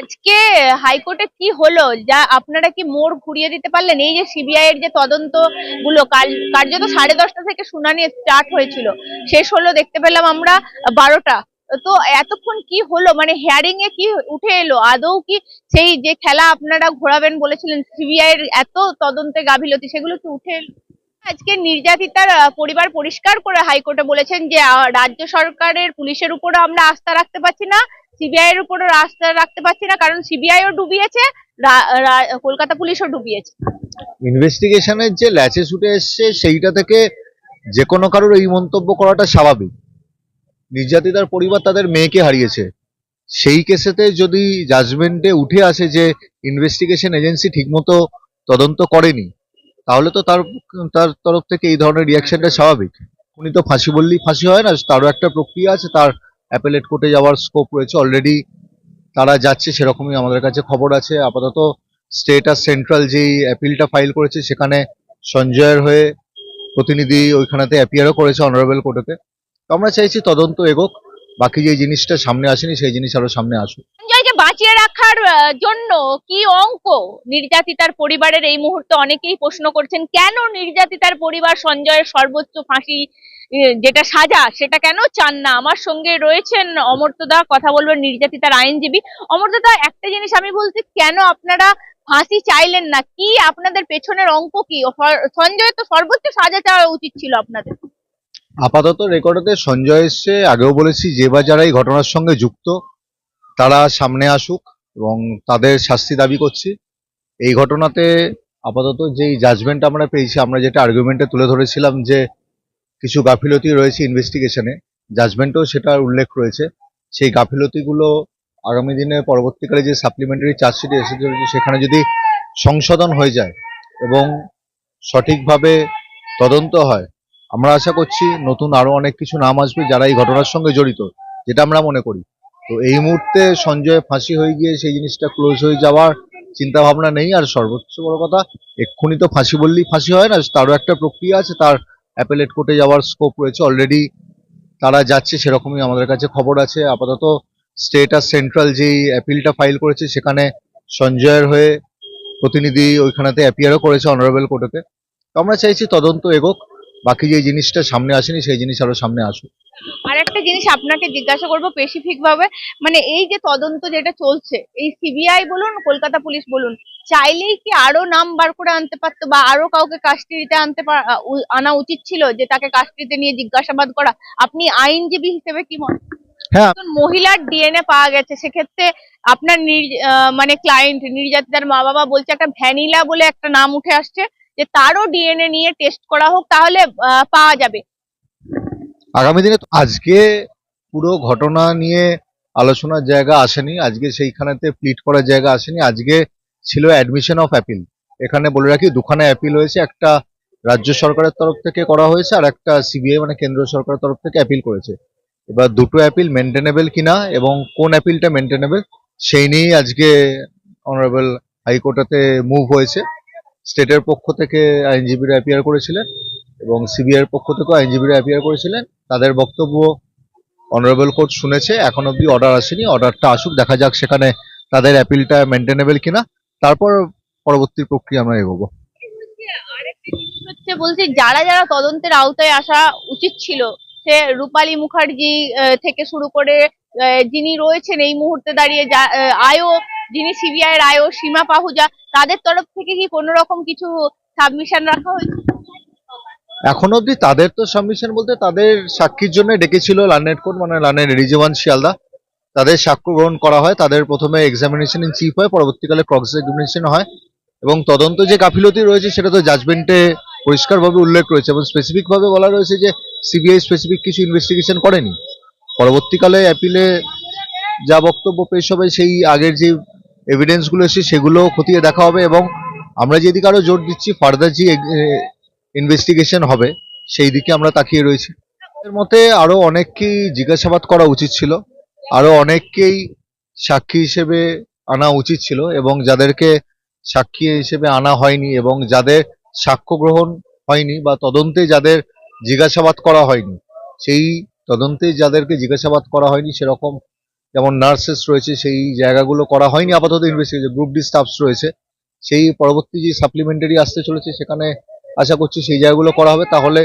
আজকে হাইকোর্টে কি হলো? যা আপনারা কি মোড় ঘুরিয়ে দিতে পারলেন? এই যে সিবিআই এর যে তদন্তগুলো কার্যত সাড়ে দশটা থেকে শুনানি স্টার্ট হয়েছিল। শেষ হলো, দেখতে পেলাম আমরা বারোটা। তো এতক্ষণ কি হলো? মানে হেয়ারিং এ কি উঠে এলো? আদৌ কি সেই যে খেলা আপনারা ঘোরাবেন বলেছিলেন সিবিআই এর এত তদন্তে গাফিলতি, সেগুলো কি উঠে এলো? আজকে নির্যাতিতার পরিবার পরিষ্কার করে হাইকোর্টে বলেছেন যে রাজ্য সরকারের, পুলিশের উপরে আমরা আস্থা রাখতে পারছি না। সিবিআই এর উপরে আস্থা রাখতে পারছি না, কারণ সিবিআই ও ডুবিয়েছে কলকাতা পুলিশও ডুবিয়েছে। ইনভেস্টিগেশনের যে ল্যাচে ছুটে এসছে, সেইটা থেকে যে কোনো কারোর এই মন্তব্য করাটা স্বাভাবিক। নির্যাতিতার পরিবার তাদের মেয়েকে হারিয়েছে। সেই কেসেতে যদি জাজমেন্টে উঠে আসে যে ইনভেস্টিগেশন এজেন্সি ঠিকমতো তদন্ত করেনি, তাহলে তো তার তার তরফ থেকে এই ধরনের রিয়াকশনটা স্বাভাবিক। উনি তো ফাঁসি বললেই ফাঁসি হয় না, তারও একটা প্রক্রিয়া আছে, তার অ্যাপেলেট কোর্টে যাওয়ার স্কোপ রয়েছে অলরেডি তারা যাচ্ছে, সেরকমই আমাদের কাছে খবর আছে। আপাতত স্টেট আর সেন্ট্রাল যেই অ্যাপিলটা ফাইল করেছে, সেখানে সঞ্জয়ের হয়ে প্রতিনিধি ওইখানেতে অ্যাপিয়ারও করেছে অনারেবল কোর্টেতে তো। আমরা চাইছি তদন্ত এগোক, বাকি যে জিনিসটা সামনে আসেনি, সেই জিনিস আরও সামনে আসুক। বাঁচিয়ে রাখার জন্য কি অঙ্ক? নির্যাতিতার পরিবারের এই মুহূর্তে অনেকেই প্রশ্ন করছেন, কেন নির্যাতিতার পরিবার সঞ্জয়ের সর্বোচ্চ ফাঁসি যেটা সাজা, সেটা কেন চান না? আমার সঙ্গে রয়েছেন অমর্তদা কথা বলবেন নির্যাতিতার আইনজীবী। অমর্তদা একটা জিনিস আমি বলছি, কেন আপনারা ফাঁসি চাইলেন না? কি আপনাদের পেছনের অঙ্ক কি? সঞ্জয় তো সর্বোচ্চ সাজা চাওয়া উচিত ছিল আপনাদের। আপাতত রেকর্ডেতে সঞ্জয় এসছে। আগেও বলেছি, যে বা যারা এই ঘটনার সঙ্গে যুক্ত, তারা সামনে আসুক এবং তাদের শাস্তি দাবি করছি। এই ঘটনাতে আপাতত যেই জাজমেন্ট আমরা পেয়েছি, আমরা যেটা আর্গুমেন্টে তুলে ধরেছিলাম যে কিছু গাফিলতি রয়েছে ইনভেস্টিগেশনে জাজমেন্টেও সেটার উল্লেখ রয়েছে। সেই গাফিলতিগুলো আগামী দিনে পরবর্তীকালে যে সাপ্লিমেন্টারি চার্জশিট এসে চলেছে সেখানে যদি সংশোধন হয়ে যায় এবং সঠিকভাবে তদন্ত হয়, আমরা আশা করছি নতুন আরও অনেক কিছু নাম আসবে যারা এই ঘটনার সঙ্গে জড়িত, যেটা আমরা মনে করি। তো এই মুহূর্তে সঞ্জয় ফাঁসি হয়ে গিয়ে সেই জিনিসটা ক্লোজ হয়ে যাওয়ার চিন্তা ভাবনা নেই। আর সর্বোচ্চ বড় কথা, এক্ষুনি তো ফাঁসি বললেই ফাঁসি হয় না, তারও একটা প্রক্রিয়া আছে, তার অ্যাপেলেট কোর্টে যাওয়ার স্কোপ রয়েছে অলরেডি তারা যাচ্ছে সেরকমই আমাদের কাছে খবর আছে। আপাতত স্টেট আর সেন্ট্রাল যেই অ্যাপিলটা ফাইল করেছে, সেখানে সঞ্জয়ের হয়ে প্রতিনিধি ওইখানেতে অ্যাপিয়ারও করেছে অনারেবল কোর্টেতে তো আমরা চাইছি তদন্ত এগোক। বাকি যে জিনিসটা সামনে আসেনি সেই জিনিস আরও সামনে আসুক। আর একটা জিনিস আপনাকে জিজ্ঞাসা করব স্পেসিফিক ভাবে মানে এই যে তদন্ত যেটা চলছে এই সিবিআই বলুন কলকাতা পুলিশ বলুন চাইলেই কি আরও নাম বার করে আনতে পারতো বা আরও কাউকে কাস্টডিতে আনতে আনা উচিত ছিল যে তাকে কাস্টডিতে নিয়ে জিজ্ঞাসাবাদ করা? আপনি আইনজীবী হিসেবে কি মনে হ্যাঁ। মহিলার ডিএনএ পাওয়া গেছে সেক্ষেত্রে আপনার মানে ক্লায়েন্ট নির্যাতিতার মা বাবা বলছে একটা ভ্যানিলা বলে একটা নাম উঠে আসছে যে তারও ডিএনএ নিয়ে টেস্ট করা হোক, তাহলে পাওয়া যাবে। আগামী দিনে আজকে পুরো ঘটনা নিয়ে আলোচনার জায়গা আসেনি। আজকে সেইখানেতে প্লিট করার জায়গা আসেনি। আজকে ছিল অ্যাডমিশন অফ অ্যাপিল এখানে বলে রাখি, দুখানে অ্যাপিল হয়েছে। একটা রাজ্য সরকারের তরফ থেকে করা হয়েছে আর একটা সিবিআই মানে কেন্দ্র সরকারের তরফ থেকে অ্যাপিল করেছে। এবার দুটো অ্যাপিল মেনটেনেবল কিনা এবং কোন অ্যাপিলটা মেনটেনেবল সেই নিয়েই আজকে অনারেবল হাইকোর্টেতে মুভ হয়েছে। স্টেটের পক্ষ থেকে আইনজীবীরা অ্যাপিয়ার করেছিলেন এবং সিবিআইয়ের পক্ষ থেকেও আইনজীবীরা অ্যাপিয়ার করেছিলেন। তাদের বক্তব্য অনারেবল কোর্ট শুনেছে এখন অব্দি অর্ডার আসেনি। অর্ডারটা আসুক দেখা যাক সেখানে তাদের অ্যাপিলটা মেনটেনেবল কিনা। তারপর পরবর্তী প্রক্রিয়া আমরা এগোবো। হচ্ছে বলছি যারা যারা তদন্তের আওতায় আসা উচিত ছিল সে রূপালী মুখার্জি থেকে শুরু করে যিনি রয়েছেন এই মুহূর্তে দাঁড়িয়ে যা- আহ, আয়ো যিনি সিবিআই এর ও সীমা পাহুজা, তাদের তরফ থেকে কি কোনো রকম কিছু সাবমিশন রাখা হয়েছে? এখন অবধি তাদের তো সাবমিশন বলতে তাদের সাক্ষীর জন্য ডেকেছিল লার্নেট কোর্ট মানে লার্নেট রিজওয়ান শিয়ালদা তাদের সাক্ষ্য গ্রহণ করা হয়, তাদের প্রথমে এক্সামিনেশন ইন চিফ হয়, পরবর্তীকালে ক্রস এক্সামিনেশন হয়। এবং তদন্ত যে গাফিলতি রয়েছে, সেটা তো জাজমেন্টে পরিষ্কারভাবে উল্লেখ রয়েছে এবং স্পেসিফিকভাবে বলা রয়েছে যে সিবিআই স্পেসিফিক কিছু ইনভেস্টিগেশন করেনি। পরবর্তীকালে অ্যাপিলে যা বক্তব্য পেশ হবে, সেই আগের যে এভিডেন্সগুলো এসে সেগুলো খতিয়ে দেখা হবে এবং আমরা যেদিকে আরও জোর দিচ্ছি ফার্দার যে ইনভেস্টিগেশন হবে সেই দিকে আমরা তাকিয়ে রয়েছি। এর মতে আরও অনেককেই জিজ্ঞাসাবাদ করা উচিত ছিল, আরও অনেককেই সাক্ষী হিসেবে আনা উচিত ছিল এবং যাদেরকে সাক্ষী হিসেবে আনা হয়নি এবং যাদের সাক্ষ্য গ্রহণ হয়নি বা তদন্তে যাদের জিজ্ঞাসাবাদ করা হয়নি, সেই তদন্তে যাদেরকে জিজ্ঞাসাবাদ করা হয়নি সেরকম যেমন নার্সেস রয়েছে, সেই জায়গাগুলো করা হয়নি আপাতত ইনভেস্টিগেশন গ্রুপ ডি স্টাফস রয়েছে। সেই পরবর্তী যে সাপ্লিমেন্টারি আসতে চলেছে, সেখানে আশা করছি সেই জায়গাগুলো করা হবে। তাহলে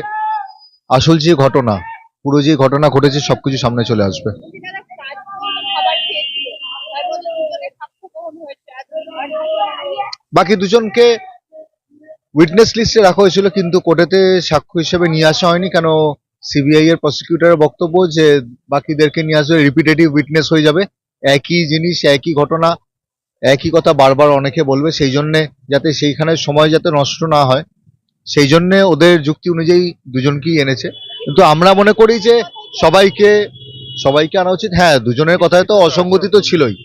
আসল যে ঘটনা, পুরো যে ঘটনা ঘটেছে, সবকিছু সামনে চলে আসবে। বাকি দুজনকে উইটনেস লিস্টে রাখা হয়েছিল, কিন্তু কোর্টেতে সাক্ষ্য হিসেবে নিয়ে আসা হয়নি, কেন সিবিআই এর প্রসিকিউটরের বক্তব্য যে বাকিদেরকে নিয়ে আসলে রিপিটেটিভ উইটনেস হয়ে যাবে। একই জিনিস, একই ঘটনা, একই কথা বারবার অনেকে বলবে, সেই জন্যে যাতে সেইখানে সময় যাতে নষ্ট না হয়। সেই জন্যে ওদের যুক্তি অনুযায়ী দুজনকেই এনেছে। কিন্তু আমরা মনে করি যে সবাইকে সবাইকে আনা উচিত। হ্যাঁ দুজনের কথায় তো অসঙ্গতি তো ছিলই।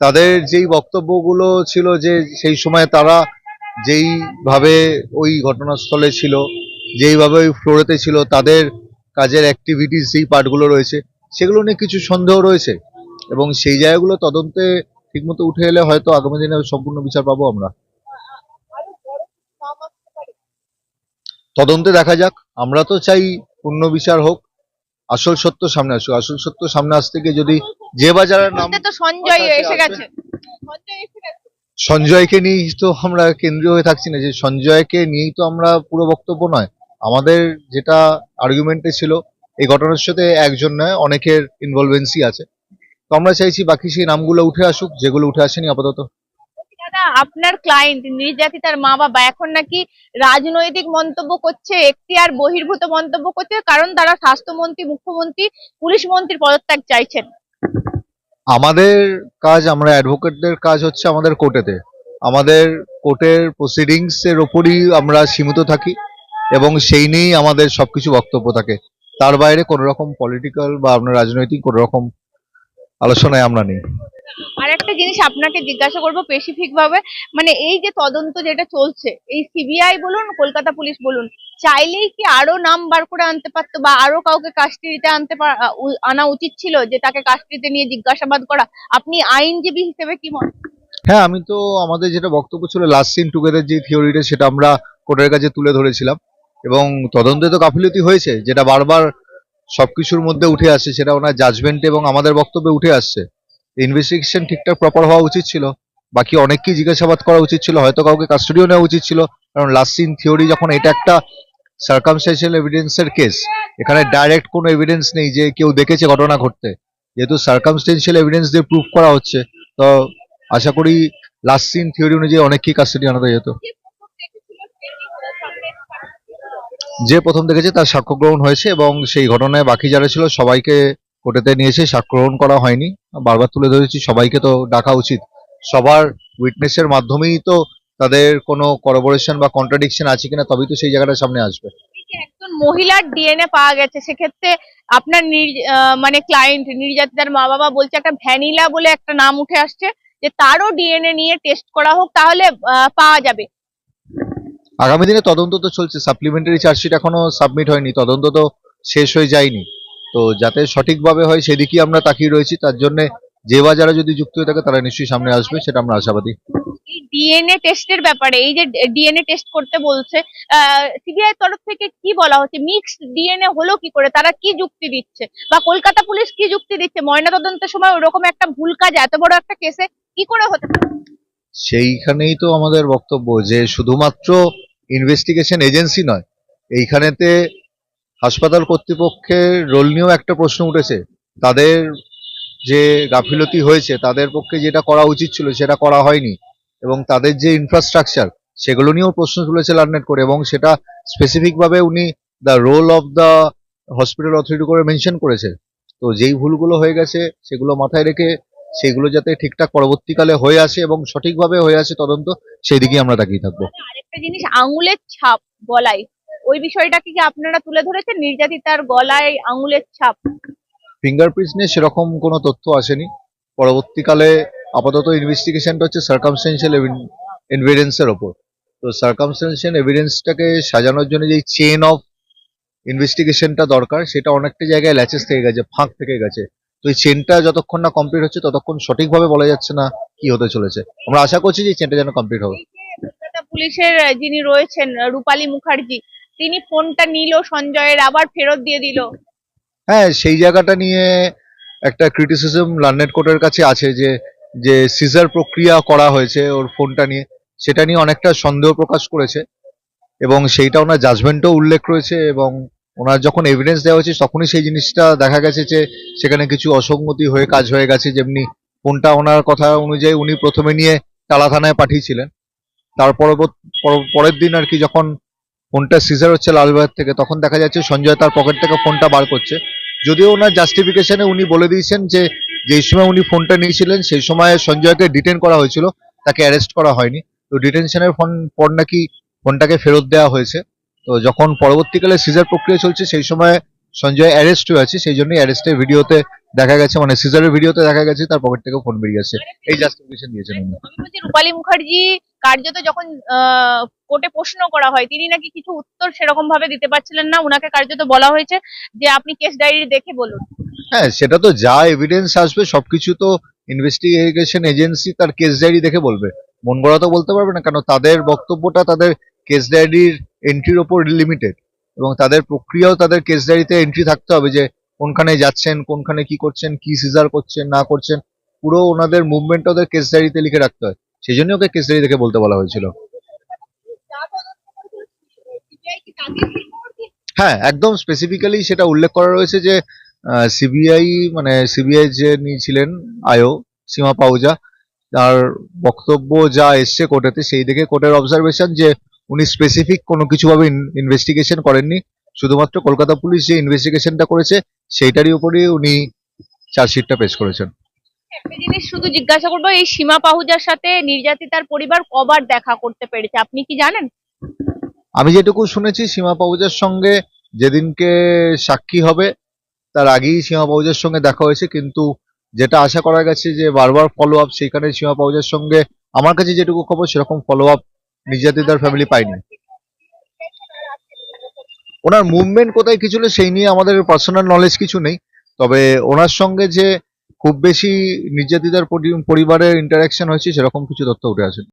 তাদের যেই বক্তব্যগুলো ছিল যে সেই সময় তারা যেইভাবে ওই ঘটনাস্থলে ছিল, যেইভাবে ওই ফ্লোরেতে ছিল, তাদের কাজের অ্যাক্টিভিটিস যেই পার্টগুলো রয়েছে সেগুলো নিয়ে কিছু সন্দেহ রয়েছে। এবং সেই জায়গাগুলো তদন্তে ঠিকমতো উঠে এলে হয়তো আগামী দিনে সম্পূর্ণ বিচার পাবো আমরা। নাম তদন্তে দেখা যাক। আমরা তো চাই পূর্ণ বিচার হোক। আসল সত্য সামনে আসুক। আসল সত্য সামনে আসতে গিয়ে যদি যে নাম সঞ্জয় এসে গেছে। সঞ্জয়কে নিয়েই তো আমরা কেন্দ্রীয় হয়ে থাকছি না। যে সঞ্জয়কে নিয়েই তো আমরা পুরো বক্তব্য নয়। আমাদের যেটা আর্গুমেন্টে ছিল এই ঘটনার সাথে একজন নয় অনেকের ইনভলভেন্সি আছে। তো আমরা চাইছি বাকি সেই নামগুলো উঠে আসুক যেগুলো উঠে আসেনি আপাতত। দাদা আপনার ক্লায়েন্ট নির্যাতিতার মা বাবা এখন নাকি রাজনৈতিক মন্তব্য করছে এখতিয়ার বহির্ভূত মন্তব্য করছে কারণ তারা স্বাস্থ্যমন্ত্রী মুখ্যমন্ত্রী পুলিশ মন্ত্রীর পদত্যাগ চাইছেন। আমাদের কাজ আমরা অ্যাডভোকেটদের কাজ হচ্ছে আমাদের কোর্টেতে আমাদের কোর্টের প্রসিডিংস এর ওপরই আমরা সীমিত থাকি। এবং সেই নিয়েই আমাদের সবকিছু বক্তব্য থাকে। তার বাইরে কোনো রকম পলিটিক্যাল বা আপনার রাজনৈতিক কোনো রকম আলোচনায় আমরা নেই। আর একটা জিনিস আপনাকে জিজ্ঞাসা করব স্পেসিফিক ভাবে মানে এই যে তদন্ত যেটা চলছে এই সিবিআই বলুন কলকাতা পুলিশ বলুন চাইলেই কি আরও নাম বার করে আনতে পারতো বা আরও কাউকে কাস্টডিতে আনতে আনা উচিত ছিল যে তাকে কাস্টডিতে নিয়ে জিজ্ঞাসাবাদ করা? আপনি আইনজীবী হিসেবে কি মনে হ্যাঁ আমি তো আমাদের যেটা বক্তব্য ছিল লাস্ট সিন টুগেদার যে থিওরিটা সেটা আমরা কোর্টের কাছে তুলে ধরেছিলাম। এবং তদন্তে তো গাফিলতি হয়েছে, যেটা বারবার সবকিছুর মধ্যে উঠে আসছে সেটা ওনার জাজমেন্ট এবং আমাদের বক্তব্যে উঠে আসছে। ইনভেস্টিগেশন ঠিকঠাক প্রপার হওয়া উচিত ছিল, বাকি অনেককেই জিজ্ঞাসাবাদ করা উচিত ছিল, হয়তো কাউকে কাস্টডিও নেওয়া উচিত ছিল, কারণ লাস্ট সিন থিওরি যখন এটা একটা সার্কামস্টেন্সিয়াল এভিডেন্সের কেস এখানে ডাইরেক্ট কোনো এভিডেন্স নেই যে কেউ দেখেছে ঘটনা ঘটতে। যেহেতু সার্কামস্টেন্সিয়াল এভিডেন্স দিয়ে প্রুফ করা হচ্ছে, তো আশা করি লাস্ট সিন থিওরি অনুযায়ী অনেককেই কাস্টডি আনাতে যেত। যে প্রথম দেখেছে তার সাক্ষ্য গ্রহণ হয়েছে এবং সেই ঘটনায় বাকি যারা ছিল সবাইকে কোর্টেতে নিয়েছে সাক্ষ্য গ্রহণ করা হয়নি। বারবার তুলে ধরেছি, সবাইকে তো ডাকা উচিত। সবার উইটনেসের মাধ্যমেই তো তাদের কোনো করবোরেশন বা কন্ট্রাডিকশন আছে কিনা তবেই তো সেই জায়গাটা সামনে আসবে। একজন মহিলার ডিএনএ পাওয়া গেছে, সেক্ষেত্রে আপনার মানে ক্লায়েন্ট নির্যাতিতার মা বাবা বলছে একটা ভ্যানিলা বলে একটা নাম উঠে আসছে, যে তারও ডিএনএ নিয়ে টেস্ট করা হোক, তাহলে পাওয়া যাবে। আগামী দিনে তদন্ত তো চলছে। সাপ্লিমেন্টারি চার্জশিট এখনও সাবমিট হয়নি। তদন্ত তো শেষ হয়ে যায়নি। তো যাতে সঠিকভাবে হয়, সেদিকেই আমরা তাকিয়ে রয়েছি। তার জন্য যে বা যারা যদি যুক্ত হয়ে থাকে, তারা নিশ্চয়ই সামনে আসবে, সেটা আমরা আশাবাদী। ডিএনএ টেস্টের ব্যাপারে, এই যে ডিএনএ টেস্ট করতে বলছে সিবিআই তরফ থেকে কি বলা হচ্ছে? মিক্সড ডিএনএ হলো কি করে? তারা কি যুক্তি দিচ্ছে? বা কলকাতা পুলিশ কি যুক্তি দিচ্ছে? ময়নাতদন্তের সময় ওরকম একটা ভুল কাজ, এত বড় একটা কেসে কি করে হতে পারে? সেইখানেই তো আমাদের বক্তব্য যে শুধুমাত্র ইনভেস্টিগেশন এজেন্সি নয়, এইখানেতে হাসপাতাল কর্তৃপক্ষের রোল নিয়েও একটা প্রশ্ন উঠেছে। তাদের যে গাফিলতি হয়েছে, তাদের পক্ষে যেটা করা উচিত ছিল সেটা করা হয়নি এবং তাদের যে ইনফ্রাস্ট্রাকচার সেগুলো নিয়েও প্রশ্ন তুলেছে লার্নেট করে এবং সেটা স্পেসিফিকভাবে উনি the role of the hospital authority করে মেনশন করেছে। তো যেই ভুলগুলো হয়ে গেছে, সেগুলো মাথায় রেখে সেগুলো যাতে ঠিকঠাক পরবর্তীকালে হয়ে আসে এবং সঠিকভাবে হয়ে আসে তদন্ত সেই দিকেই আমরা তাকিয়ে থাকব। আরেকটা জিনিস আঙুলের ছাপ গলায় ওই বিষয়টাকে কি আপনারা তুলে ধরেছেন? নির্যাতিতার গলায় আঙুলের ছাপ? ফিঙ্গারপ্রিন্টস নিয়ে সেরকম কোনো তথ্য আসেনি। পরবর্তীকালে আপাতত ইনভেস্টিগেশনটা হচ্ছে সার্কামস্টেন্সিয়াল এভিডেন্সের ওপর। তো সার্কামস্টেন্সিয়াল এভিডেন্সটাকে সাজানোর জন্য যে চেন অফ ইনভেস্টিগেশনটা দরকার সেটা অনেকটা জায়গায় ল্যাচেস থেকে গেছে ফাঁক থেকে গেছে। তো এই চেনটা যতক্ষণ না কমপ্লিট হচ্ছে ততক্ষণ সঠিকভাবে বলা যাচ্ছে না কি হতে চলেছে। আমরা আশা করছি যে চেনটা যেন কমপ্লিট হবে। পুলিশের যিনি রয়েছেন রূপালী মুখার্জি তিনি ফোনটা নিল সঞ্জয়ের আবার ফেরত দিয়ে দিল। হ্যাঁ সেই জায়গাটা নিয়ে একটা ক্রিটিসিজম লার্নেট কোর্টের কাছে আছে যে যে সিজার প্রক্রিয়া করা হয়েছে ওর ফোনটা নিয়ে সেটা নিয়ে অনেকটা সন্দেহ প্রকাশ করেছে। এবং সেইটা ওনার জাজমেন্টও উল্লেখ রয়েছে এবং ওনার যখন এভিডেন্স দেওয়া হয়েছে, তখনই সেই জিনিসটা দেখা গেছে যে সেখানে কিছু অসঙ্গতি হয়ে কাজ হয়ে গেছে, যেমনি ফোনটা ওনার কথা অনুযায়ী উনি প্রথমে নিয়ে টালা থানায় পাঠিয়েছিলেন। তার পরের দিন আর কি যখন ফোনটা সিজার হচ্ছে লালবাগ থেকে, তখন দেখা যাচ্ছে সঞ্জয় তার পকেট থেকে ফোনটা বার করছে। যদিও ওনার জাস্টিফিকেশনে উনি বলে দিয়েছেন যে যেই সময় উনি ফোনটা নিয়েছিলেন, সেই সময় সঞ্জয়কে ডিটেন করা হয়েছিল, তাকে অ্যারেস্ট করা হয়নি। তো ডিটেনশনের ফোন, পর নাকি ফোনটাকে ফেরত দেওয়া হয়েছে। তো যখন পরবর্তীকালে সিজার প্রক্রিয়া চলছে সেই সময় সঞ্জয় অ্যারেস্ট হয়ে আছে সেই জন্যই অ্যারেস্টের ভিডিওতে দেখা গেছে মানে সিজারের ভিডিওতে দেখা গেছে তার পকেট থেকে ফোন বেরিয়ে গেছে এই জাস্টিফিকেশন দিয়েছেন উনি। রূপালী মুখার্জি কার্যত যখন কোর্টে প্রশ্ন করা হয় তিনি নাকি কিছু উত্তর সেরকম ভাবে দিতে পারছিলেন না। উনাকে কার্যত বলা হয়েছে যে আপনি কেস ডায়েরি দেখে বলুন। হ্যাঁ সেটা তো যা এভিডেন্স আসবে সবকিছু তো ইনভেস্টিগেশন এজেন্সি তার কেস ডায়েরি দেখে বলবে। মন গড়া তো বলতে পারবে না কেন তাদের বক্তব্যটা তাদের কেস ডায়েরির এন্ট্রির ওপর লিমিটেড এবং তাদের প্রক্রিয়াও তাদের কেস ডায়েরিতে এন্ট্রি থাকতে হবে যে কোনখানে যাচ্ছেন, কোনখানে কি করছেন, কি সিজার করছেন, না করছেন, পুরো ওনাদের মুভমেন্ট ওদের কেস ডায়েরিতে লিখে রাখতে হয়। সেই জন্য ওকে কেস ডায়েরি দেখে বলতে বলা হয়েছিল। হ্যাঁ একদম স্পেসিফিক্যালি সেটা উল্লেখ করা রয়েছে যে সিবিআই মানে সিবিআই যে নিয়েছিলেন আয়ো সীমা পাউজা তার বক্তব্য যা এসছে কোর্টেতে, সেই দেখে কোর্টের অবজারভেশন যে উনি স্পেসিফিক কোনো কিছুভাবে ইনভেস্টিগেশন করেননি। শুধুমাত্র কলকাতা পুলিশ যে ইনভেস্টিগেশনটা করেছে সেইটারই উপরেই উনি চার্জশিটটা পেশ করেছেন। একটা জিনিস শুধু জিজ্ঞাসা করব এই সীমা পাহুজার সাথে নির্যাতিতার পরিবার কবার দেখা করতে পেরেছে? আপনি কি জানেন? আমি যেটুকু শুনেছি সীমা পাউজার সঙ্গে যেদিনকে সাক্ষী হবে তার আগেই সীমা পাউজার সঙ্গে দেখা হয়েছে। কিন্তু যেটা আশা করা গেছে যে বারবার ফলো আপ সেখানে সীমা পাউজার সঙ্গে আমার কাছে যেটুকু খবর সেরকম ফলো আপ নির্যাতিতার ফ্যামিলি পাইনি ওনার মুভমেন্ট কোথায় কি ছিল সেই নিয়ে আমাদের পার্সোনাল নলেজ কিছু নেই। তবে ওনার সঙ্গে যে খুব বেশি নির্যাতিতার পরি- পরিবারের ইন্টারাকশন হয়েছে, সেরকম কিছু তথ্য উঠে আসে